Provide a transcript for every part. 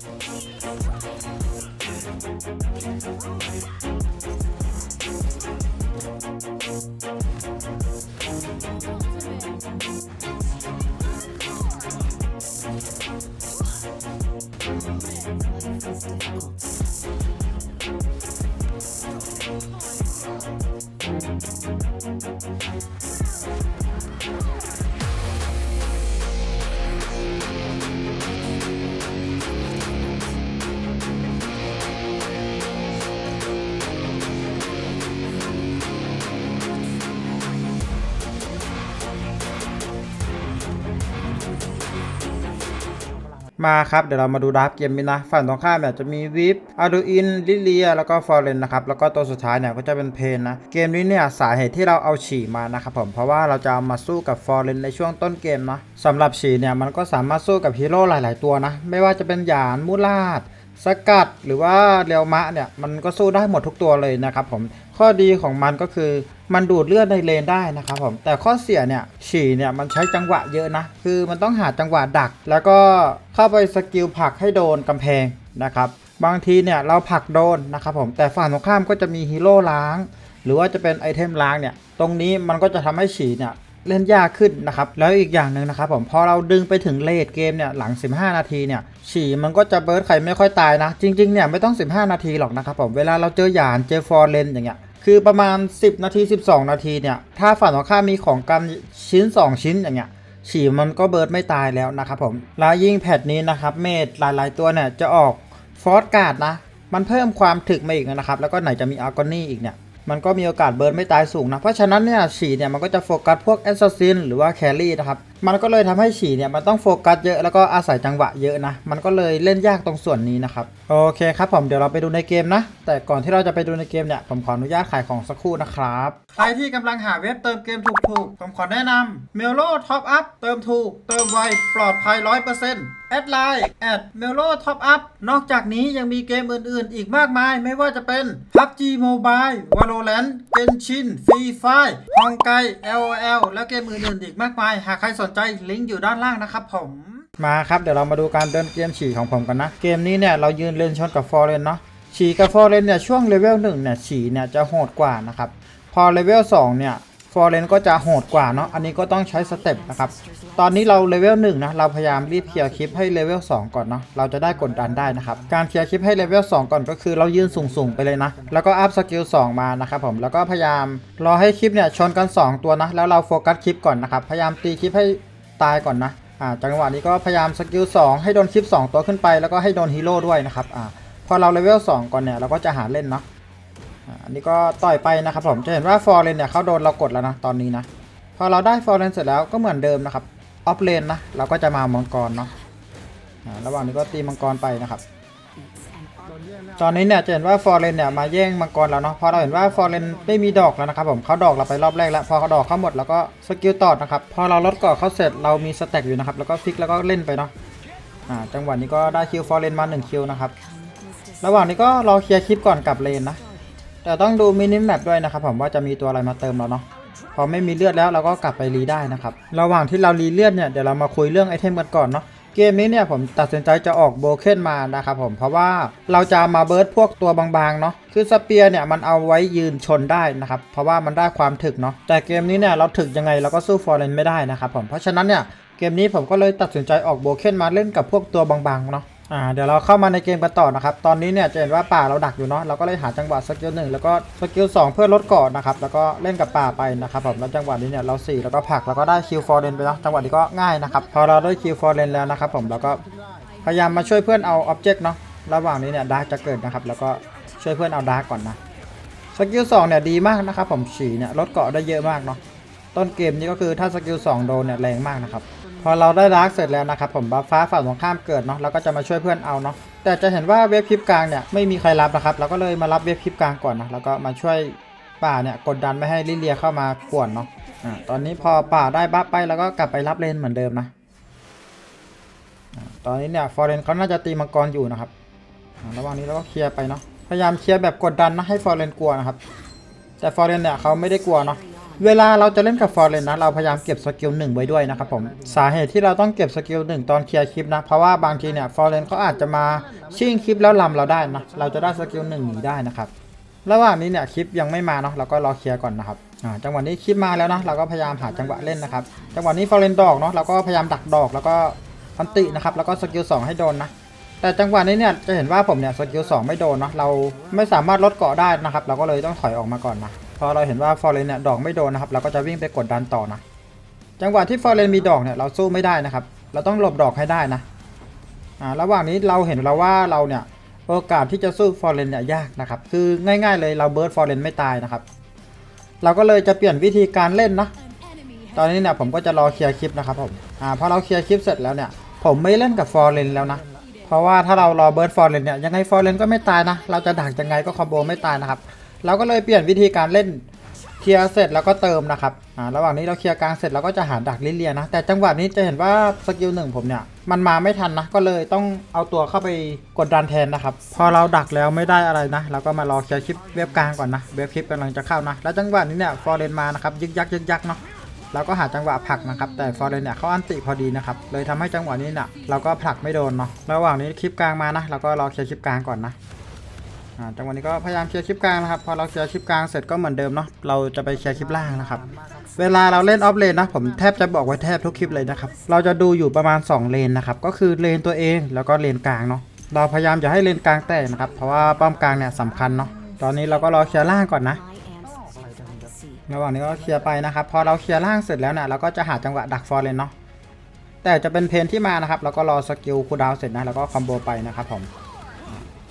We'll มาครับ เดี๋ยวเรามาดูดับเกมนี้นะ ฝั่งตรงข้ามเนี่ยจะมีวิฟอาดูอินลิเลีย แล้วก็ฟอร์เรนนะครับ แล้วก็ตัวสุดท้ายเนี่ยก็จะเป็นเพนนะ เกมนี้เนี่ยสาเหตุที่เราเอาฉี่มานะครับผม เพราะว่าเราจะามาสู้กับฟอร์เรนในช่วงต้นเกมนะสำหรับฉี่เนี่ยมันก็สามารถสู้กับฮีโร่หลาย ๆ ตัวนะ ไม่ว่าจะเป็นหยานมูลาด สกัดหรือว่าเรียวมะเนี่ยมันก็สู้ได้หมดทุกตัวเลยนะครับผมข้อดีของมันก็คือมันดูดเลือดในเลนได้นะครับผมแต่ข้อเสียเนี่ยฉี่เนี่ยมันใช้จังหวะเยอะนะ คือมันต้องหาจังหวะดัก แล้วก็เข้าไปสกิลผักให้โดนกำแพงนะครับบางทีเนี่ยเราผักโดนนะครับผมแต่ฝั่งตรงข้ามก็จะมีฮีโร่ล้าง หรือว่าจะเป็นไอเทมล้างเนี่ยตรงนี้มันก็จะทำให้ฉี่เนี่ยเล่นยากขึ้นนะครับแล้วอีกอย่างหนึ่งนะครับผมพอเราดึงไปถึงเลดเกมเนี่ยหลัง 15 นาทีเนี่ย ฉี่มันก็จะเบิร์ดใครไม่ค่อยตายนะ จริงๆเนี่ยไม่ต้อง 15 นาทีหรอกนะครับผมเวลาเราเจอหยานเจอฟอร์เรนอย่างเงี้ยคือประมาณ 10 นาที 12 นาทีเนี่ย ถ้าฝั่งตรงข้ามมีของกันชิ้น 2 ชิ้นอย่างเงี้ยฉี่มันก็เบิร์ดไม่ตายแล้วนะครับผมแล้วยิ่งแพทนี้นะครับเมดหลายๆตัวเนี่ยจะออกฟอสการ์ดนะ มันเพิ่มความถึกมาอีกนะครับ แล้วก็ไหนจะมีอาร์กอนี่อีกเนี่ยมันก็มีโอกาสเบิร์นไม่ตายสูงนะ เพราะฉะนั้นเนี่ยฉีเนี่ยมันก็จะโฟกัสพวกแอสซัสซินหรือว่าแครี่นะครับ มันก็เลยทำให้ฉี่เนี่ยมันต้องโฟกัสเยอะแล้วก็อาศัยจังหวะเยอะนะ มันก็เลยเล่นยากตรงส่วนนี้นะครับ โอเคครับผมเดี๋ยวเราไปดูในเกมนะ แต่ก่อนที่เราจะไปดูในเกมเนี่ยผมขออนุญาตขายของสักครู่นะครับ ใครที่กำลังหาเว็บเติมเกมถูกๆ ผมขอแนะนำเมลโลท็อปอัพเติมถูก เติมไว ปลอดภัย 100%แอดไลน์แอดเมลโลท็อปอัพนอกจากนี้ยังมีเกมอื่นๆ อีกมากมาย ไม่ว่าจะเป็น PUBG Mobile Valorant Genshin Free Fire ฮองไก LOL และเกมอื่นๆ อีกมากมาย หากใครสนใจลิงก์อยู่ด้านล่างนะครับผมมาครับเดี๋ยวเรามาดูการเดินเกมฉี่ของผมกันนะ เกมนี้เนี่ยเรายืนเลนชนกับฟอร์เรนเนาะฉี่กับฟอร์เรนเนี่ยช่วงเลเวลหนึ่งเนี่ยฉี่เนี่ยจะโหดกว่านะครับพอเลเวล2เนี่ย ฟอร์เรนก็จะโหดกว่าเนาะ อันนี้ก็ต้องใช้สเต็ปนะครับ ตอนนี้เราเลเวล1นะ เราพยายามรีบเคลียร์คลิปให้เลเวล2ก่อนเนาะ เราจะได้กดดันได้นะครับ การเคลียร์คลิปให้เลเวล2ก่อนก็คือเรายืนสูงๆไปเลยนะ แล้วก็อัพสกิล2มานะครับผม แล้วก็พยายามรอให้คลิปเนี่ยชนกัน 2 ตัวนะ แล้วเราโฟกัสคลิปก่อนนะครับ พยายามตีคลิปให้ตายก่อนนะ อ่า จังหวะนี้ก็พยายามสกิล2ให้โดนคลิป 2 ตัวขึ้นไป แล้วก็ให้โดนฮีโร่ด้วยนะครับ อ่า พอเราเลเวล2ก่อนเนี่ยเราก็จะหาเล่นเนาะ อันนี้ก็ต่อยไปนะครับผมจะเห็นว่าฟอร์เรนเนี่ยเขาโดนเรากดแล้วนะตอนนี้นะพอเราได้ฟอร์เรนเสร็จแล้วก็เหมือนเดิมนะครับออฟเลนนะเราก็จะมามังกรเนาะระหว่างนี้ก็ตีมังกรไปนะครับตอนนี้เนี่ยจะเห็นว่าฟอร์เรนเนี่ยมาแย่งมังกรแล้วเนาะพอเราเห็นว่าฟอร์เรนไม่มีดอกแล้วนะครับผมเขาดอกเราไปรอบแรกแล้ว พอเขาดอกเขาหมดแล้วก็สกิลต่อนะครับพอเราลดเกาะเขาเสร็จเรามีสแต็กอยู่นะครับแล้วก็ฟิกแล้วก็เล่นไปเนาะอ่าจังหวะนี้ก็ได้คิวฟอร์เรนมา1คิวนะครับระหว่างนี้ก็รอเคลียร์คลิปก่อนกลับเลนนะ แต่ต้องดูมินิแมปด้วยนะครับผมว่าจะมีตัวอะไรมาเติมเราเนาะพอไม่มีเลือดแล้วเราก็กลับไปรีได้นะครับระหว่างที่เรารีเลือดเนี่ยเดี๋ยวเรามาคุยเรื่องไอเทมกันก่อนเนาะเกมนี้เนี่ยผมตัดสินใจจะออกโบเคนมานะครับผมเพราะว่าเราจะมาเบิร์ดพวกตัวบางๆเนาะคือสเปียร์เนี่ยมันเอาไว้ยืนชนได้นะครับเพราะว่ามันได้ความถึกเนาะแต่เกมนี้เนี่ยเราถึกยังไงเราก็สู้ฟอร์เรนไม่ได้นะครับผมเพราะฉะนั้นเนี่ยเกมนี้ผมก็เลยตัดสินใจออกโบเคนมาเล่นกับพวกตัวบางๆเนาะ อ่าเดี๋ยวเราเข้ามาในเกมกันต่อนะครับ ตอนนี้เนี่ยจะเห็นว่าป่าเราดักอยู่เนาะเราก็เลยหาจังหวะสกิลหนึ่งแล้วก็สกิลสองเพื่อลดเกาะนะครับแล้วก็เล่นกับป่าไปนะครับผมแล้วจังหวะนี้เนี่ยเราสี่แล้วก็ผักแล้วก็ได้คิวฟอร์เรนไปเนาะจังหวะนี้ก็ง่ายนะครับพอเราได้คิวฟอร์เรนแล้วนะครับผมแล้วก็พยายามมาช่วยเพื่อนเอาอ็อบเจกต์เนาะระหว่างนี้เนี่ยดาร์กจะเกิดนะครับแล้วก็ช่วยเพื่อนเอาดาร์กก่อนนะสกิลสองเนี่ยดีมากนะครับผมฉีเนี่ยลดเกาะได้เยอะมากเนาะต้นเกมนี้ก็คือถ้าสกิลสองโดนเนี่ยแรงมากนะครับ พอเราได้ดาร์กเสร็จแล้วนะครับผมบัฟฟ้าฝั่งตรงข้ามเกิดเนาะแล้วก็จะมาช่วยเพื่อนเอาเนาะแต่จะเห็นว่าเว็บคลิปกลางเนี่ยไม่มีใครรับนะครับเราก็เลยมารับเว็บคลิปกลางก่อนนะแล้วก็มาช่วยป่าเนี่ยกดดันไม่ให้ลิเลียเข้ามากวนเนาะอ่าตอนนี้พอป่าได้บัฟไปแล้วก็กลับไปรับเลนเหมือนเดิมนะตอนนี้เนี่ยฟอร์เรนเขาน่าจะตีมังกรอยู่นะครับระหว่างนี้เราก็เคลียร์ไปเนาะพยายามเคลียร์แบบกดดันนะให้ฟอร์เรนกลัวนะครับแต่ฟอร์เรนเนี่ยเขาไม่ได้กลัวเนาะ เวลาเราจะเล่นกับฟอร์เรนนะเราพยายามเก็บสกิลหนึ่งไว้ด้วยนะครับผมสาเหตุที่เราต้องเก็บสกิลหนึ่งตอนเคลียร์คลิปนะเพราะว่าบางทีเนี่ยฟอร์เรนเขาอาจจะมาชิ่งคลิปแล้วลำเราได้นะเราจะได้สกิลหนึ่งหนีได้นะครับระหว่างนี้เนี่ยคลิปยังไม่มาเนาะเราก็รอเคลียร์ก่อนนะครับจังหวะนี้คลิปมาแล้วนะเราก็พยายามหาจังหวะเล่นนะครับจังหวะนี้ฟอร์เรนดอกเนาะเราก็พยายามดักดอกแล้วก็อันตินะครับแล้วก็สกิลสองให้โดนนะแต่จังหวะนี้เนี่ยจะเห็นว่าผมเนี่ยสกิลสองไม่โดนเนาะเราไม่สามารถลดเกาะได้นะครับ เราก็เลยต้องถอยออกมาก่อนนะ พอเราเห็นว่าฟอร์เรนเนี่ยดอกไม่โดนนะครับเราก็จะวิ่งไปกดดันต่อนะ จังหวะที่ฟอร์เรนมีดอกเนี่ยเราสู้ไม่ได้นะครับ เราต้องหลบดอกให้ได้นะอ่าระหว่างนี้เราเห็นแล้วว่าเราเนี่ยโอกาสที่จะสู้ฟอร์เรนเนี่ยยากนะครับคือง่าย ๆ เลยเราเบิร์ดฟอร์เรนไม่ตายนะครับ เราก็เลยจะเปลี่ยนวิธีการเล่นนะตอนนี้เนี่ยผมก็จะรอเคลียร์คลิปนะครับผมอ่าพอเราเคลียร์คลิปเสร็จแล้วเนี่ยผมไม่เล่นกับฟอร์เรนแล้วนะเพราะว่าถ้าเรารอเบิร์ดฟอร์เรนเนี่ยยังไงฟอร์เรนก็ไม่ตายนะ เราจะดักยังไงก็คอมโบไม่ตายนะครับ เราก็เลยเปลี่ยนวิธีการเล่นเคลียร์เสร็จแล้วก็เติมนะครับอ่าระหว่างนี้เราเคลียร์กลางเสร็จเราก็จะหาดักลิเลียนะ แต่จังหวะนี้จะเห็นว่าสกิลหนึ่งผมเนี่ยมันมาไม่ทันนะ ก็เลยต้องเอาตัวเข้าไปกดดันแทนนะครับ พอเราดักแล้วไม่ได้อะไรนะ เราก็มารอเคลียร์คลิปเว็บกลางก่อนนะ เว็บคลิปกำลังจะเข้านะ แล้วจังหวะนี้เนี่ยฟอร์เรนมานะครับยึกยักยึกยักเนาะเราก็หาจังหวะผลักนะครับ แต่ฟอร์เรนเนี่ยเขาอันติพอดีนะครับ เลยทำให้จังหวะนี้เนี่ยเราก็ผลักไม่โดนเนาะ ระหว่างนี้คลิปกลางมานะ เราก็รอเคลียร์คลิปกลางก่อนนะ อ่าจังหวะนี้ก็พยายามเคลียร์คลิปกลางนะครับ พอเราเคลียร์คลิปกลางเสร็จก็เหมือนเดิมเนาะ เราจะไปเคลียร์คลิปล่างนะครับ เวลาเราเล่นออฟเลนนะ ผมแทบจะบอกไว้แทบทุกคลิปเลยนะครับ เราจะดูอยู่ประมาณ 2 เลนนะครับ ก็คือเลนตัวเองแล้วก็เลนกลางเนาะ เราพยายามจะให้เลนกลางแตกนะครับ เพราะว่าป้อมกลางเนี่ยสำคัญเนาะ ตอนนี้เราก็รอเคลียร์ล่างก่อนนะระหว่างนี้ก็เคลียร์ไปนะครับ พอเราเคลียร์ล่างเสร็จแล้วเนี่ยเราก็จะหาจังหวะดักฟอร์เรนเนาะแต่จะเป็นเพนที่มานะครับ แล้วก็รอสกิลคูลดาวเสร็จนะ แล้วก็คอมโบไปนะครับผม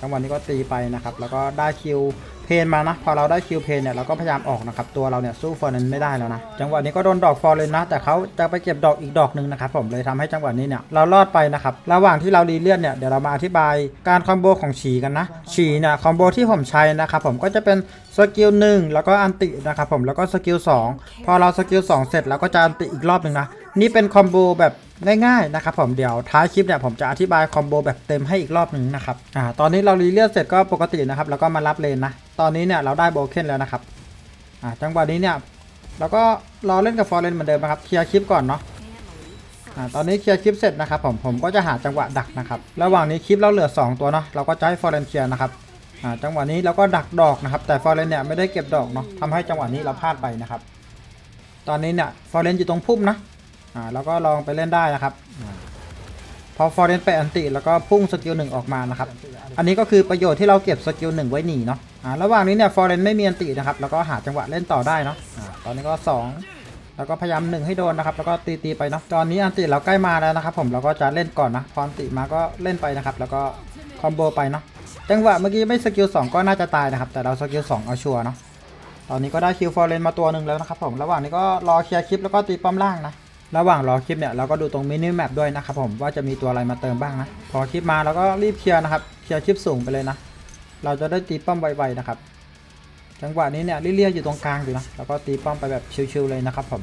จังหวะนี้ก็ตีไปนะครับ แล้วก็ได้คิวเพนมานะ พอเราได้คิวเพนเนี่ยเราก็พยายามออกนะครับ ตัวเราเนี่ยสู้ฟอร์เรนไม่ได้แล้วนะ จังหวะนี้ก็โดนดอกฟอร์เรนนะ แต่เขาจะไปเก็บดอกอีกดอกหนึ่งนะครับผม เลยทำให้จังหวะนี้เนี่ยเรารอดไปนะครับ ระหว่างที่เรารีเลียนเนี่ย เดี๋ยวเรามาอธิบายการคอมโบของฉีกันนะ ฉีเนี่ยคอมโบที่ผมใช้นะครับผม ก็จะเป็นสกิลหนึ่งแล้วก็อันตินะครับผม แล้วก็สกิลสองพอเราสกิลสองเสร็จแล้วก็จะอันติอีกรอบหนึ่งนะ นี่เป็นคอมโบแบบง่ายๆนะครับผมเดี๋ยวท้ายคลิปเนี่ยผมจะอธิบายคอมโบแบบเต็มให้อีกรอบหนึ่งนะครับอ่าตอนนี้เรารีเลียนเสร็จก็ปกตินะครับแล้วก็มารับเลนนะตอนนี้เนี่ยเราได้โบเคนแล้วนะครับอ่าจังหวะนี้เนี่ยเราก็รอเล่นกับฟอร์เรนเหมือนเดิมนะครับเคลียร์คลิปก่อนเนาะอ่าตอนนี้เคลียร์คลิปเสร็จนะครับผมผมก็จะหาจังหวะดักนะครับระหว่างนี้คลิปเราเหลือ 2 ตัวเนาะเราก็จะให้ฟอร์เรนเคลียร์นะครับอ่าจังหวะนี้เราก็ดักดอกนะครับแต่ฟอร์เรนเนี่ยไม่ได้เก็บดอกเนาะทำให้จังหวะนี้เราพลาดไปนะครับตอนนี้เนี่ยฟอร์เรนอยู่ตรงพุ่มนะ อ่าเราก็ลองไปเล่นได้นะครับพอฟอร์เรนไปอันติแล้วก็พุ่งสกิลหนึ่งออกมานะครับอันนี้ก็คือประโยชน์ที่เราเก็บสกิลหนึ่งไว้หนีเนาะอ่าระหว่างนี้เนี่ยฟอร์เรนไม่มีอันตินะครับแล้วก็หาจังหวะเล่นต่อได้เนาะอ่าตอนนี้ก็สองแล้วก็พยายามหนึ่งให้โดนนะครับแล้วก็ตีตีไปเนาะตอนนี้อันติเราใกล้มาแล้วนะครับ ผมเราก็จะเล่นก่อนนะพออันติมาก็เล่นไปนะครับแล้วก็คอมโบไปเนาะจังหวะเมื่อกี้ไม่สกิล2ก็น่าจะตายนะครับแต่เราสกิล2เอาชัวร์เนาะตอนนี้ก็ได้คิวฟอร์เรนมาตัวหนึ่งแล้วนะครับผมระหว่างนี้ก็รอเคลียร์คลิปแล้วก็ตีป้อมล่างนะ ระหว่างรอคลิปเนี่ยเราก็ดูตรงมินิแมปด้วยนะครับผมว่าจะมีตัวอะไรมาเติมบ้างนะ พอคลิปมาเราก็รีบเคลียร์นะครับเคลียร์คลิปสูงไปเลยนะ เราจะได้ตีป้อมไวๆนะครับจังหวะนี้เนี่ยลิเลียอยู่ตรงกลางอยู่นะแล้วก็ตีป้อมไปแบบชิวๆเลยนะครับผม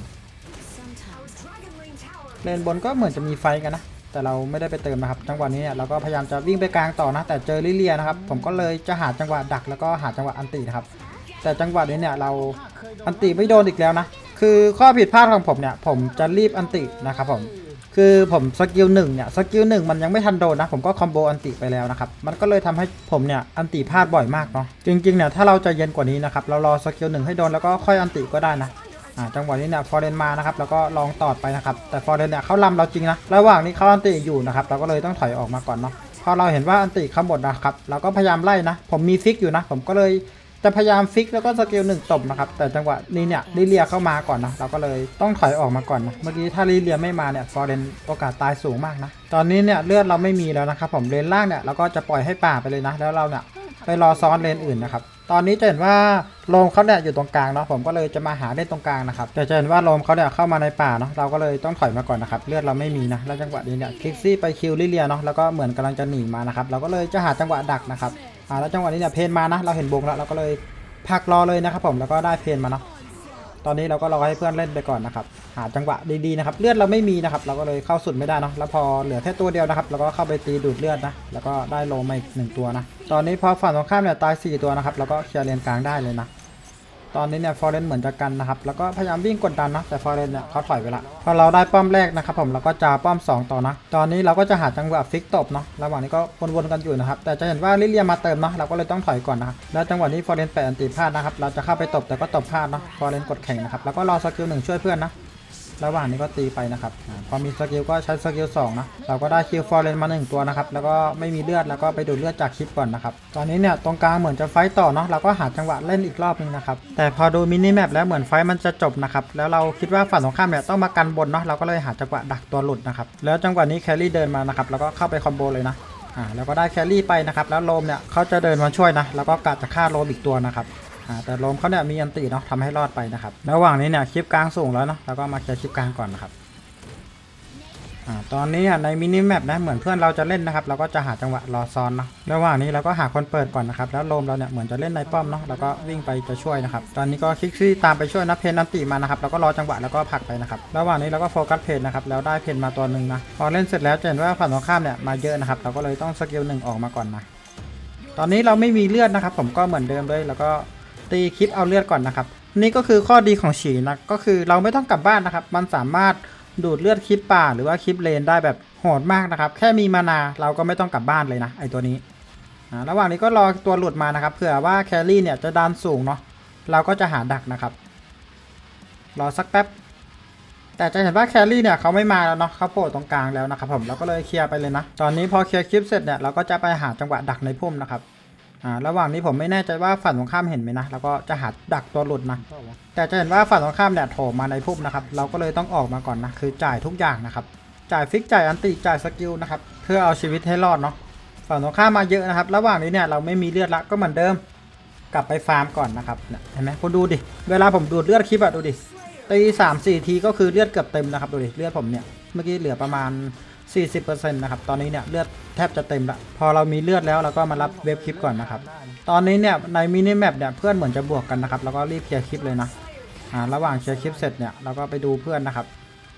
เลนบนก็เหมือนจะมีไฟกันนะ แต่เราไม่ได้ไปเติมนะครับ จังหวะนี้เนี่ยเราก็พยายามจะวิ่งไปกลางต่อนะ แต่เจอลิเลียนะครับ ผมก็เลยจะหาจังหวะดักแล้วก็หาจังหวะอันตินะครับ แต่จังหวะนี้เนี่ยเราอันติไม่โดนอีกแล้วนะ คือข้อผิดพลาดของผมเนี่ยผมจะรีบอันตินะครับผมคือผมสกิลหนึ่งเนี่ยสกิลหนึ่งมันยังไม่ทันโดนนะผมก็คอมโบอันติไปแล้วนะครับมันก็เลยทำให้ผมเนี่ยอันติพลาดบ่อยมากเนาะจริงๆเนี่ยถ้าเราจะเย็นกว่านี้นะครับเรารอสกิลหนึ่งให้โดนแล้วก็ค่อยอันติก็ได้นะอ่าจังหวะนี้เนี่ยฟอร์เรนมานะครับแล้วก็ลองตอดไปนะครับแต่ฟอร์เรนเนี่ยเขาลำเราจริงนะระหว่างนี้เขาอันติอยู่นะครับเราก็เลยต้องถอยออกมาก่อนเนาะพอเราเห็นว่าอันติเขาหมดนะครับเราก็พยายามไล่นะ ผมมีฟิกอยู่นะ ผมก็เลย จะพยายามฟิกแล้วก็สกิลหนึ่งตบนะครับ แต่จังหวะนี้เนี่ยลิเลียเข้ามาก่อนนะ เราก็เลยต้องถอยออกมาก่อนนะ เมื่อกี้ถ้าลิเลียไม่มาเนี่ยฟอร์เรนโอกาสตายสูงมากนะ ตอนนี้เนี่ยเลือดเราไม่มีแล้วนะครับผมเลนล่างเนี่ยเราก็จะปล่อยให้ป่าไปเลยนะ แล้วเราเนี่ยไปรอซ้อนเลนอื่นนะครับตอนนี้จะเห็นว่าโลมเขาเนี่ยอยู่ตรงกลางเนาะผมก็เลยจะมาหาเล่นตรงกลางนะครับแต่จะเห็นว่าโลมเขาเนี่ยเข้ามาในป่าเนาะเราก็เลยต้องถอยมาก่อนนะครับเลือดเราไม่มีนะแล้วจังหวะนี้เนี่ยคลิกซี่ไปคิวลิเลียเนาะแล้วก็เหมือนกำลังจะหนีมานะครับเราก็เลยจะหาจังหวะดักนะครับ อ่าแล้วจังหวะนี้เนี่ยเพนมานะ เราเห็นบงแล้วเราก็เลยพักรอเลยนะครับผมแล้วก็ได้เพนมาเนาะตอนนี้เราก็รอให้เพื่อนเล่นไปก่อนนะครับหาจังหวะดีๆนะครับเลือดเราไม่มีนะครับเราก็เลยเข้าสุดไม่ได้เนาะแล้วพอเหลือแค่ตัวเดียวนะครับเราก็เข้าไปตีดูดเลือดนะแล้วก็ได้โลมาอีกหนึ่งตัวนะตอนนี้พอฝั่งตรงข้ามเนี่ยตาย4ตัวนะครับแล้วก็เคลียร์เลนกลางได้เลยนะ ตอนนี้เนี่ยฟอร์เรนเหมือนจะกันนะครับ แล้วก็พยายามวิ่งกดดันนะแต่ฟอร์เรนเนี่ยเขาถอยไปละพอเราได้ป้อมแรกนะครับผมเราก็จะป้อม 2 ต่อนะ ตอนนี้เราก็จะหาจังหวะฟิกตบเนาะระหว่างนี้ก็วนๆกันอยู่นะครับแต่จะเห็นว่าลิเลียมาเติมเนาะเราก็เลยต้องถอยก่อนนะแล้วจังหวะนี้ฟอร์เรนแปะอันติพลาดนะครับเราจะเข้าไปตบแต่ก็ตบพลาดเนาะฟอร์เรนกดแข่งนะครับแล้วก็รอสกิลหนึ่งช่วยเพื่อนนะ ระหว่างนี้ก็ตีไปนะครับอพอมีสกิลก็ใช้สกิล2นะ เราก็ได้คิวฟอร์เรนมา1ตัวนะครับ แล้วก็ไม่มีเลือดแล้วก็ไปดูดเลือดจากคลิปก่อนนะครับ ตอนนี้เนี่ยตรงกลางเหมือนจะไฟต่อเนาะ เราก็หาจังหวะเล่นอีกรอบนึงนะครับ แต่พอดูมินิแมปแล้วเหมือนไฟมันจะจบนะครับ แล้วเราคิดว่าฝั่งตรงข้ามเนี่ยต้องมากันบนเนาะ เราก็เลยหาจังหวะดักตัวหลุดนะครับ แล้วจังหวะนี้แครี่เดินมานะครับ แล้วก็เข้าไปคอมโบเลยนะอ่าแล้วก็ได้แครี่ไปนะครับ แล้วโลมเนี่ยเขาจะเดินมาช่วยนะ แล้วก็กะจะฆ่าโลมอีกตัวนะครับ แต่ลมเขาเนี่ยมีอันติเนาะทำให้รอดไปนะครับระหว่างนี้เนี่ยคลิปกลางสูงแล้วเนาะแล้วก็มาเคลียร์คลิปกลางก่อนนะครับอตอนนี้อะในมินิแมปนะเหมือนเพื่อนเราจะเล่นนะครับเราก็จะหาจังหวะรอซ้อนเนาะระหว่างนี้เราก็หาคนเปิดก่อนนะครับแล้วลมเราเนี่ยเหมือนจะเล่นในป้อมเนาะแล้วก็วิ่งไปจะช่วยนะครับตอนนี้ก็คลิกซี่ตามไปช่วยนะเพนนันติมานะครับแล้วก็รอจังหวะแล้วก็ผลักไปนะครับระหว่างนี้เราก็โฟกัสเพนนะครับแล้วได้เพนมาตัวหนึ่งนะพอเล่นเสร็จแล้วจะเห็นว่าฝั่งตรงข้ามเนี่ยมาเยอะนะครับเราก็เลยต้องสกิลหนึ่งออกมาก่อนนะตอนนี้เราไม่มีเลือดนะครับผมก็เหมือนเดิมเลยแล้วก็ ตีคลิปเอาเลือดก่อนนะครับ นี่ก็คือข้อดีของฉีนะก็คือเราไม่ต้องกลับบ้านนะครับ มันสามารถดูดเลือดคลิปป่าหรือว่าคลิปเลนได้แบบโหดมากนะครับ แค่มีมานาเราก็ไม่ต้องกลับบ้านเลยนะไอตัวนี้อ่าระหว่างนี้ก็รอตัวหลุดมานะครับเผื่อว่าแครี่เนี่ยจะดันสูงเนาะเราก็จะหาดักนะครับ รอสักแป๊บ แต่จะเห็นว่าแครี่เนี่ยเขาไม่มาแล้วเนาะเขาโผล่ตรงกลางแล้วนะครับผมเราก็เลยเคลียร์ไปเลยนะ ตอนนี้พอเคลียร์คลิปเสร็จเนี่ยเราก็จะไปหาจังหวะดักในพุ่มนะครับ อ่าระหว่างนี้ผมไม่แน่ใจว่าฝั่งตรงข้ามเห็นไหมนะแล้วก็จะหาดักตัวหลุดนะแต่จะเห็นว่าฝั่งตรงข้ามเนี่ยโถมมาในพุ่มนะครับเราก็เลยต้องออกมาก่อนนะคือจ่ายทุกอย่างนะครับจ่ายฟิกจ่ายอันติจ่ายสกิลนะครับเพื่อเอาชีวิตให้รอดเนาะฝั่งตรงข้ามมาเยอะนะครับ ระหว่างนี้เนี่ยเราไม่มีเลือดละก็เหมือนเดิม กลับไปฟาร์มก่อนนะครับเนี่ยเห็นไหมคุณดูดิเวลาผมดูดเลือดคลิปอะดูดิตีสามสี่ทีก็คือเลือดเกือบเต็มนะครับดูดิเลือดผมเนี่ยเมื่อกี้เหลือประมาณ 40%นะครับ ตอนนี้เนี่ยเลือดแทบจะเต็มละ พอเรามีเลือดแล้วเราก็มารับเว็บคลิปก่อนนะครับ ตอนนี้เนี่ยในมินิแมปเนี่ยเพื่อนเหมือนจะบวกกันนะครับ แล้วก็รีบเคลียร์คลิปเลยนะ อ่า ระหว่างเคลียร์คลิปเสร็จเนี่ยเราก็ไปดูเพื่อนนะครับ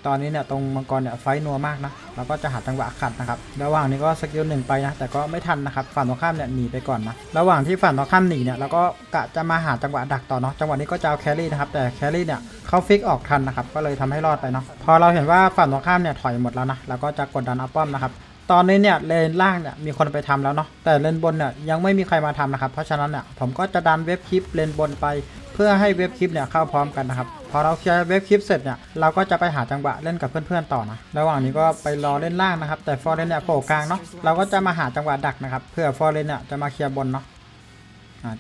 ตอนนี้เนี่ยตรงมังกรเนี่ยไฟนัวมากนะเราก็จะหาจังหวะขัดนะครับระหว่างนี้ก็สกิลหนึ่งไปนะแต่ก็ไม่ทันนะครับฝั่งตรงข้ามเนี่ยหนีไปก่อนนะระหว่างที่ฝั่งตรงข้ามหนีเนี่ยเราก็กะจะมาหาจังหวะดักต่อเนาะจังหวะนี้ก็จะเอาแครี่นะครับแต่แครี่เนี่ยเขาฟิกออกทันนะครับก็เลยทำให้รอดไปเนาะพอเราเห็นว่าฝั่งตรงข้ามเนี่ยถอยหมดแล้วนะเราก็จะกดดันเอาป้อมนะครับ ตอนนี้เนี่ยเลนล่างเนี่ยมีคนไปทำแล้วเนาะแต่เลนบนเนี่ยยังไม่มีใครมาทำนะครับเพราะฉะนั้นเนี่ยผมก็จะดันเว็บคลิปเลนบนไป เพื่อให้เว็บคลิปเนี่ยเข้าพร้อมกันนะครับพอเราเคลียร์เว็บคลิปเสร็จเนี่ยเราก็จะไปหาจังหวะเล่นกับเพื่อนๆต่อนะระหว่างนี้ก็ไปรอเล่นล่างนะครับแต่ฟอร์เรนเนี่ยโผล่กลางเนาะเราก็จะมาหาจังหวะดักนะครับเพื่อฟอร์เรนเนี่ยจะมาเคลียร์บนเนาะ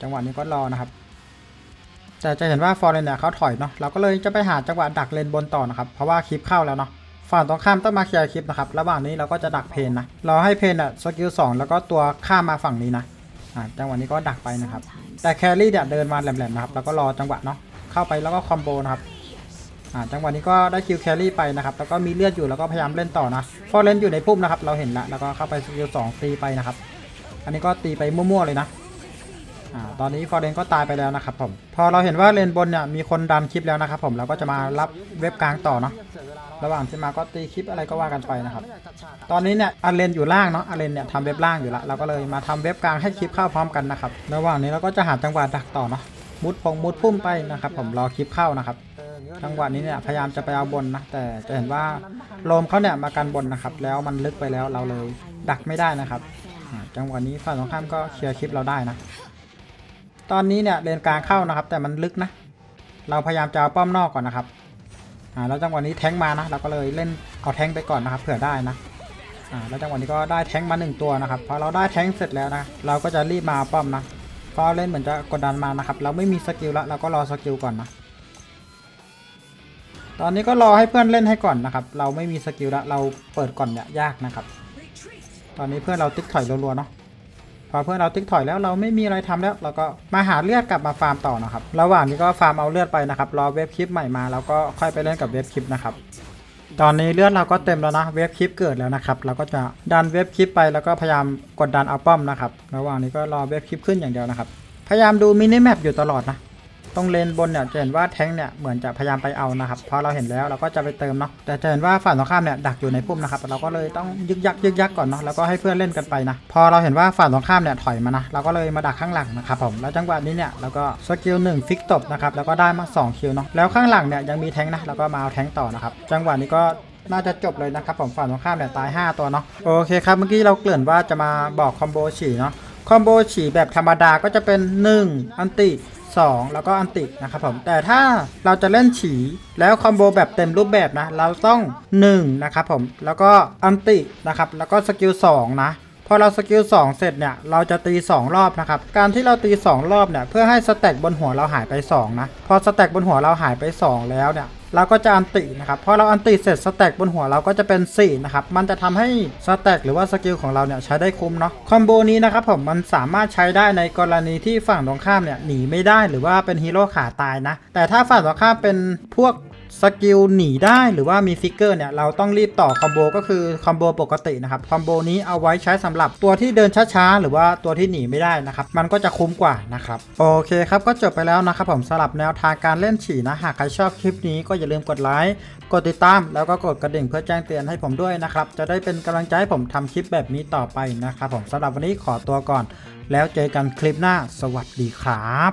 จังหวะนี้ก็รอนะครับแต่จะเห็นว่าฟอร์เรนเนี่ยเขาถอยเนาะเราก็เลยจะไปหาจังหวะดักเลนบนต่อนะครับเพราะว่าคลิปเข้าแล้วเนาะ ฝั่งตรงข้ามต้องมาเคลียร์คลิปนะครับ ระหว่างนี้เราก็จะดักเพนนะ เรอให้เพนอะสกิลสองแล้วก็ตัวข้ามมาฝั่งนี้นะ อ่าจังหวะนี้ก็ดักไปนะครับ แต่แครี่เนี่ยเดินมาแหลมๆนะครับ แล้วก็รอจังหวะเนาะ เข้าไปแล้วก็คอมโบนะครับ อ่าจังหวะนี้ก็ได้คิวแครี่ไปนะครับ แล้วก็มีเลือดอยู่แล้วก็พยายามเล่นต่อนะ ฟอร์เรนอยู่ในพุ่มนะครับ เราเห็นแล้วแล้วก็เข้าไปสกิลสองตีไปนะครับ อันนี้ก็ตีไปมั่วๆเลยนะอ่าตอนนี้ฟอร์เรนก็ตายไปแล้วนะครับผม พอเราเห็นว่าเลนบนเนี่ยมีคนดันคลิปแล้วนะครับผมเราก็จะมารับเว็บกลางต่อเนาะ ระหว่างที่มาก็ตีคลิปอะไรก็ว่ากันไปนะครับ ตอนนี้เนี่ยอาเลนอยู่ล่างเนาะอาเลนเนี่ยทำเว็บล่างอยู่แล้วเราก็เลยมาทำเว็บกลางให้คลิปเข้าพร้อมกันนะครับ ระหว่างนี้เราก็จะหาจังหวะดักต่อเนาะ มุดพงมุดพุ่มไปนะครับ ผมรอคลิปเข้านะครับจังหวะนี้เนี่ยพยายามจะไปเอาบนนะแต่จะเห็นว่าโลมเขาเนี่ยมากันบนนะครับ แล้วมันลึกไปแล้วเราเลยดักไม่ได้นะครับอ่าจังหวะนี้ฝั่งตรงข้ามก็เคลียร์คลิปเราได้นะ ตอนนี้เนี่ยเลนกลางเข้านะครับ แต่มันลึกนะ เราพยายามจะเอาป้อมนอกก่อนนะครับ อ่าแล้วจังหวะนี้แท้งมานะเราก็เลยเล่นเอาแท้งไปก่อนนะครับเผื่อได้นะอ่าแล้วจังหวะนี้ก็ได้แท้งมาหนึ่งตัวนะครับพอเราได้แท้งเสร็จแล้วนะเราก็จะรีบมาป้อมนะพอเล่นเหมือนจะกดดันมานะครับเราไม่มีสกิลล้วเราก็รอสกิลก่อนนะตอนนี้ก็รอให้เพื่อนเล่นให้ก่อนนะครับ เราไม่มีสกิลล้วเราเปิดก่อนเนี่ยยากนะครับ ตอนนี้เพื่อนเราติ๊กถอยรัวๆเนาะ พอเพื่อนเราติ๊กถอยแล้วเราไม่มีอะไรทำแล้ว เราก็มาหาเลือดกลับมาฟาร์มต่อนะครับ ระหว่างนี้ก็ฟาร์มเอาเลือดไปนะครับ รอเว็บคลิปใหม่มาแล้วก็ค่อยไปเล่นกับเว็บคลิปนะครับ ตอนนี้เลือดเราก็เต็มแล้วนะ เว็บคลิปเกิดแล้วนะครับ เราก็จะดันเว็บคลิปไปแล้วก็พยายามกดดันเอาป้อมนะครับ ระหว่างนี้ก็รอเว็บคลิปขึ้นอย่างเดียวนะครับ พยายามดูมินิแมปอยู่ตลอดนะ ตรงเลนบนเนี่ยจะเห็นว่าแท้งเนี่ยเหมือนจะพยายามไปเอานะครับพอเราเห็นแล้วเราก็จะไปเติมเนาะแต่จะเห็นว่าฝั่งตรงข้ามเนี่ยดักอยู่ในพุ่มนะครับเราก็เลยต้องยึกยักยึกยักก่อนเนาะแล้วก็ให้เพื่อนเล่นกันไปนะพอเราเห็นว่าฝั่งตรงข้ามเนี่ยถอยมานะเราก็เลยมาดักข้างหลังนะครับผมแล้วจังหวะนี้เนี่ยเราก็สกิลหนึ่งฟิกตบนะครับแล้วก็ได้มาสองคิวเนาะแล้วข้างหลังเนี่ยยังมีแท้งนะแล้วก็มาเอาแท้งต่อนะครับจังหวะนี้ก็น่าจะจบเลยนะครับผมฝั่งตรงข้ามเนี่ยตาย 5 ตัวเนาะโอเคครับเมื่อกี้เราเกริ่นว่าจะมาบอกคอมโบฉี่เนาะคอมโบฉี่แบบธรรมดาก็จะเป็น 1 อันติ 2 แล้วก็อันตินะครับผมแต่ถ้าเราจะเล่นฉี่แล้วคอมโบแบบเต็มรูปแบบนะ เราต้อง 1 นะครับผมแล้วก็อันตินะครับแล้วก็สกิล2นะพอเราสกิล2เสร็จเนี่ยเราจะตี 2 รอบนะครับ การที่เราตี 2 รอบเนี่ยเพื่อให้สแต็กบนหัวเราหายไป 2 นะ พอสแต็กบนหัวเราหายไป 2 แล้วเนี่ย เราก็จะอันตินะครับพอเราอันติเสร็จสแต็กบนหัวเราก็จะเป็น 4 นะครับ มันจะทำให้สแต็กหรือว่าสกิลของเราเนี่ยใช้ได้คุ้มเนาะคอมโบนี้นะครับผมมันสามารถใช้ได้ในกรณีที่ฝั่งตรงข้ามเนี่ยหนีไม่ได้หรือว่าเป็นฮีโร่ขาตายนะ แต่ถ้าฝั่งตรงข้ามเป็นพวก สกิลหนีได้หรือว่ามีฟิกเกอร์เนี่ยเราต้องรีบต่อคอมโบก็คือคอมโบปกตินะครับคอมโบนี้เอาไว้ใช้สำหรับตัวที่เดินช้าๆหรือว่าตัวที่หนีไม่ได้นะครับมันก็จะคุ้มกว่านะครับโอเคครับก็จบไปแล้วนะครับผมสำหรับแนวทางการเล่นฉี่นะหากใครชอบคลิปนี้ก็อย่าลืมกดไลค์กดติดตามแล้วก็กดกระดิ่งเพื่อแจ้งเตือนให้ผมด้วยนะครับจะได้เป็นกำลังใจให้ผมทำคลิปแบบนี้ต่อไปนะครับผมสำหรับวันนี้ขอตัวก่อน แล้วเจอกันคลิปหน้า สวัสดีครับ